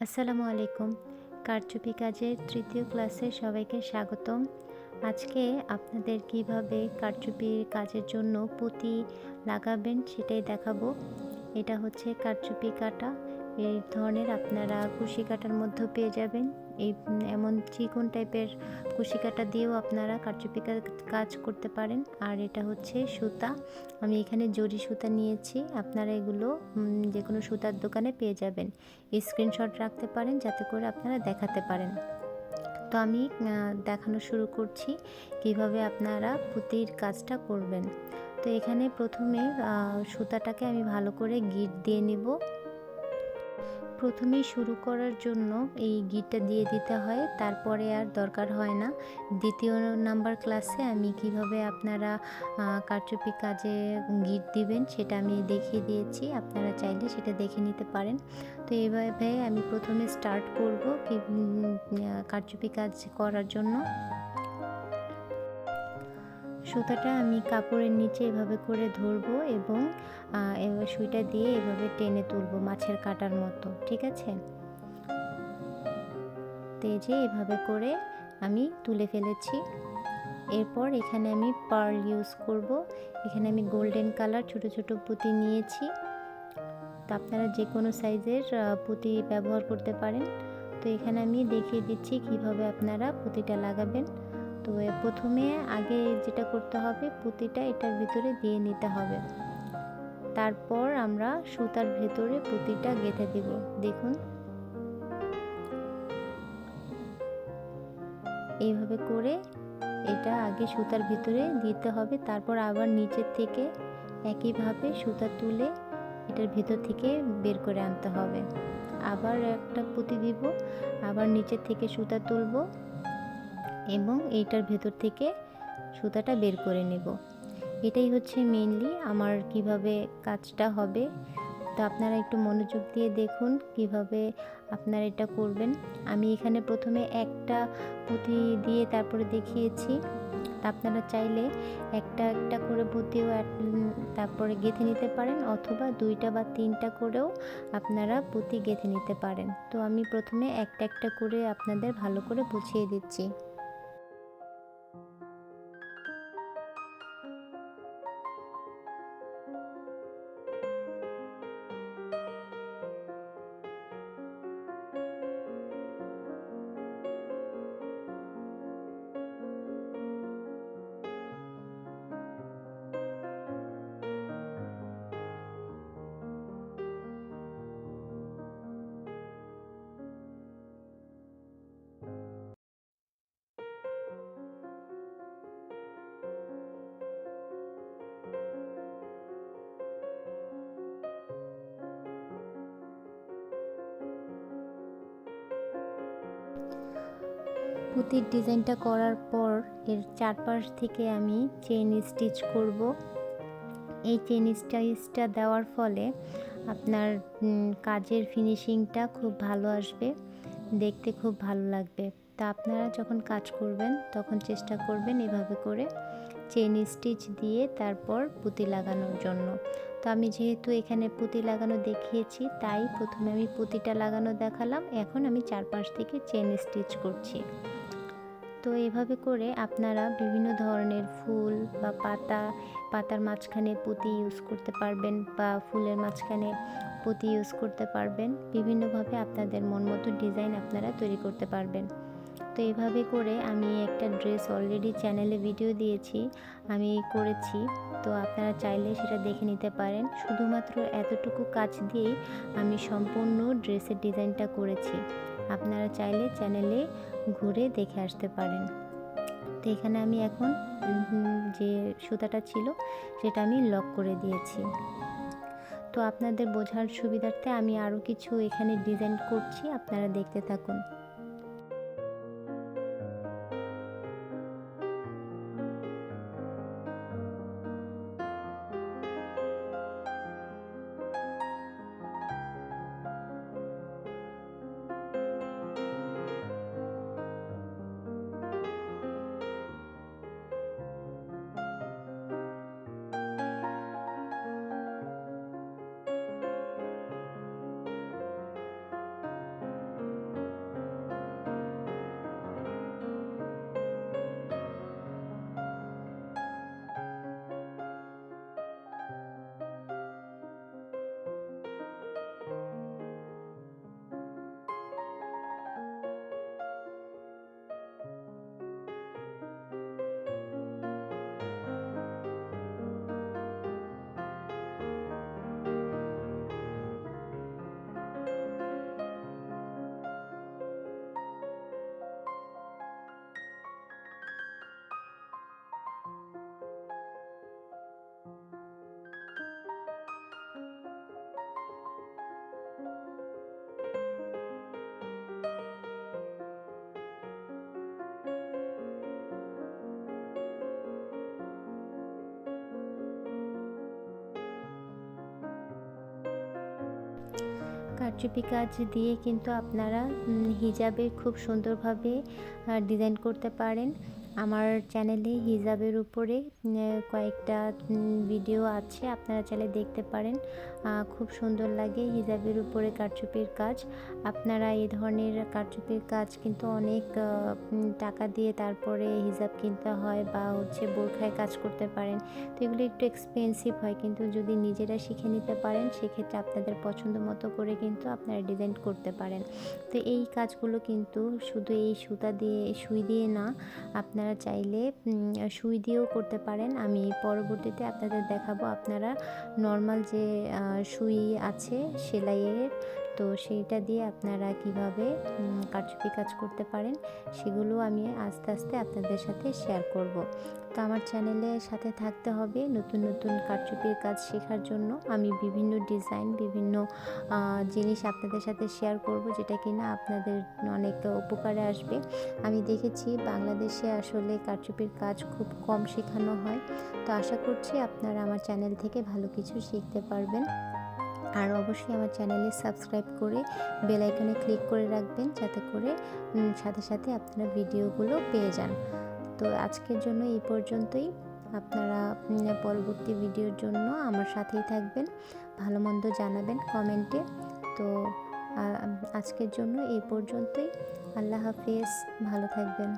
আসসালামু আলাইকুম। কারচুপি কাজের তৃতীয় ক্লাসে সবাইকে স্বাগতম। আজকে আপনাদের কীভাবে কারচুপির কাজের জন্য পুঁতি লাগাবেন সেটাই দেখাবো। এটা হচ্ছে কারচুপি কাটা। এই ধরনের আপনারা কুশি কাটার মধ্যেও পেয়ে যাবেন। এই এমন চিকন টাইপের কুশি কাটা দিয়েও আপনারা কারচুপি কাজ করতে পারেন। আর এটা হচ্ছে সুতা। আমি এখানে জরি সুতা নিয়েছি। আপনারা এগুলো যে কোনো সুতার দোকানে পেয়ে যাবেন। স্ক্রিনশট রাখতে পারেন যাতে করে আপনারা দেখাতে পারেন। তো আমি দেখানো শুরু করছি কীভাবে আপনারা পুঁতির কাজটা করবেন। তো এখানে প্রথমে সুতাটাকে আমি ভালো করে গিট দিয়ে নিব। প্রথমেই শুরু করার জন্য এই গিটটা দিয়ে দিতে হয়, তারপরে আর দরকার হয় না। দ্বিতীয় নাম্বার ক্লাসে আমি কীভাবে আপনারা কারচুপি কাজে গিট দিবেন সেটা আমি দেখিয়ে দিয়েছি, আপনারা চাইলে সেটা দেখে নিতে পারেন। তো এইভাবে আমি প্রথমে স্টার্ট করব কারচুপি কাজ করার জন্য। সুতাটা আমি কাপড়ের নিচে এভাবে করে ধরবো এবং সুইটা দিয়ে এভাবে টেনে তুলবো মাছের কাটার মতো, ঠিক আছে? তেজে এভাবে করে আমি তুলে ফেলেছি। এরপর এখানে আমি পার্ল ইউজ করব। এখানে আমি গোল্ডেন কালার ছোট ছোট পুঁতি নিয়েছি। তো আপনারা যে কোনো সাইজের পুঁতি ব্যবহার করতে পারেন। তো এখানে আমি দেখিয়ে দিচ্ছি কীভাবে আপনারা পুঁতিটা লাগাবেন। তো প্রথমে আগে যেটা করতে হবে, পুঁতিটা এটার ভিতরে দিয়ে নিতে হবে। তারপর আমরা সুতার ভেতরে পুঁতিটা গেঁথে দিব। দেখুন। এইভাবে করে এটা আগে সুতার ভিতরে দিতে হবে। তারপর আবার নিচের থেকে একইভাবে সুতা তুলে এটার ভেতর থেকে বের করে আনতে হবে। আবার একটা পুঁতি দিব, আবার নিচের থেকে সুতা তুলবো। এবং এইটার ভেতর থেকে সুতাটা বের করে নেব। এটাই হচ্ছে মেনলি আমার কীভাবে কাজটা হবে। তো আপনারা একটু মনোযোগ দিয়ে দেখুন কীভাবে আপনারা এটা করবেন। আমি এখানে প্রথমে একটা পুঁতি দিয়ে তারপরে দেখিয়েছি। আপনারা চাইলে একটা একটা করে পুঁতিও তারপরে গেঁথে নিতে পারেন অথবা দুইটা বা তিনটা করেও আপনারা পুঁতি গেঁথে নিতে পারেন। তো আমি প্রথমে একটা একটা করে আপনাদের ভালো করে বুঝিয়ে দিচ্ছি। পুঁতির ডিজাইনটা করার পর এর চারপাশ থেকে আমি চেন স্টিচ করব। এই চেন স্টাইচটা দেওয়ার ফলে আপনার কাজের ফিনিশিংটা খুব ভালো আসবে, দেখতে খুব ভালো লাগবে। তা আপনারা যখন কাজ করবেন, তখন চেষ্টা করবেন এভাবে করে চেন স্টিচ দিয়ে তারপর পুঁতি লাগানোর জন্য। তো আমি যেহেতু এখানে পুঁতি লাগানো দেখিয়েছি, তাই প্রথমে আমি পুঁতিটা লাগানো দেখালাম, এখন আমি চারপাশ থেকে চেন স্টিচ করছি। তো এভাবে করে আপনারা বিভিন্ন ধরনের ফুল বা পাতা, পাতার মাঝখানে পুঁতি ইউজ করতে পারবেন বা ফুলের মাঝখানে পুঁতি ইউজ করতে পারবেন। বিভিন্নভাবে আপনাদের মন মতো ডিজাইন আপনারা তৈরি করতে পারবেন। তো এভাবে করে আমি একটা ড্রেস অলরেডি চ্যানেলে ভিডিও দিয়েছি, আমি করেছি। তো আপনারা চাইলে সেটা দেখে নিতে পারেন। শুধুমাত্র এতটুকু কাজ দিয়েই আমি সম্পূর্ণ ড্রেসের ডিজাইনটা করেছি। আপনারা চাইলে চ্যানেলে ঘুরে দেখে আসতে পারেন। তো এখানে আমি এখন যে সুতাটা ছিল, সেটা আমি লক করে দিয়েছি। তো আপনাদের বোঝার সুবিধার্থে আমি আরও কিছু এখানে ডিজাইন করছি, আপনারা দেখতে থাকুন। কারচুপি কাজ দিয়ে কিন্তু আপনারা হিজাবে খুব সুন্দরভাবে ডিজাইন করতে পারেন। আমার চ্যানেলে হিজাবের উপরে কয়েকটা ভিডিও আছে, আপনারা চাইলে দেখতে পারেন। খুব সুন্দর লাগে হিজাবের উপরে কারচুপির কাজ। আপনারা এই ধরনের কারচুপির কাজ কিন্তু অনেক টাকা দিয়ে তারপরে হিজাব কিনতে হয় বা হচ্ছে বোরখায় কাজ করতে পারেন। তো এগুলো একটু এক্সপেন্সিভ হয়, কিন্তু যদি নিজেরা শিখে নিতে পারেন, সেক্ষেত্রে আপনাদের পছন্দ মতো করে কিন্তু আপনারা ডিজাইন করতে পারেন। তো এই কাজগুলো কিন্তু শুধু এই সুতা দিয়ে, সুই দিয়ে না, আপনারা চাইলে সুই দিয়েও করতে পারেন। আমি পরবর্তীতে আপনাদের দেখাবো আপনারা নর্মাল যে সুই আছে সেলাইয়ের তো সেইটা দিয়ে আপনারা কীভাবে কারচুপি কাজ করতে পারেন, সেগুলো আমি আস্তে আস্তে আপনাদের সাথে শেয়ার করব। তো আমার চ্যানেলের সাথে থাকতে হবে নতুন নতুন কারচুপির কাজ শেখার জন্য। আমি বিভিন্ন ডিজাইন বিভিন্ন জিনিস আপনাদের সাথে শেয়ার করব, যেটা কি না আপনাদের অনেক উপকারে আসবে। আমি দেখেছি বাংলাদেশে আসলে কারচুপির কাজ খুব কম শেখানো হয়। তো আশা করছি আপনারা আমার চ্যানেল থেকে ভালো কিছু শিখতে পারবেন। আর অবশ্যই আমার চ্যানেলে সাবস্ক্রাইব করে বেল আইকনে ক্লিক করে রাখবেন যাতে করে সাথে সাথে আপনারা ভিডিওগুলো পেয়ে যান। তো আজকের জন্য এই পর্যন্তই। আপনারা পরবর্তী ভিডিওর জন্য আমার সাথেই থাকবেন। ভালো মন্দ জানাবেন কমেন্টে। তো আজকের জন্য এই পর্যন্তই। আল্লাহ হাফিজ। ভালো থাকবেন।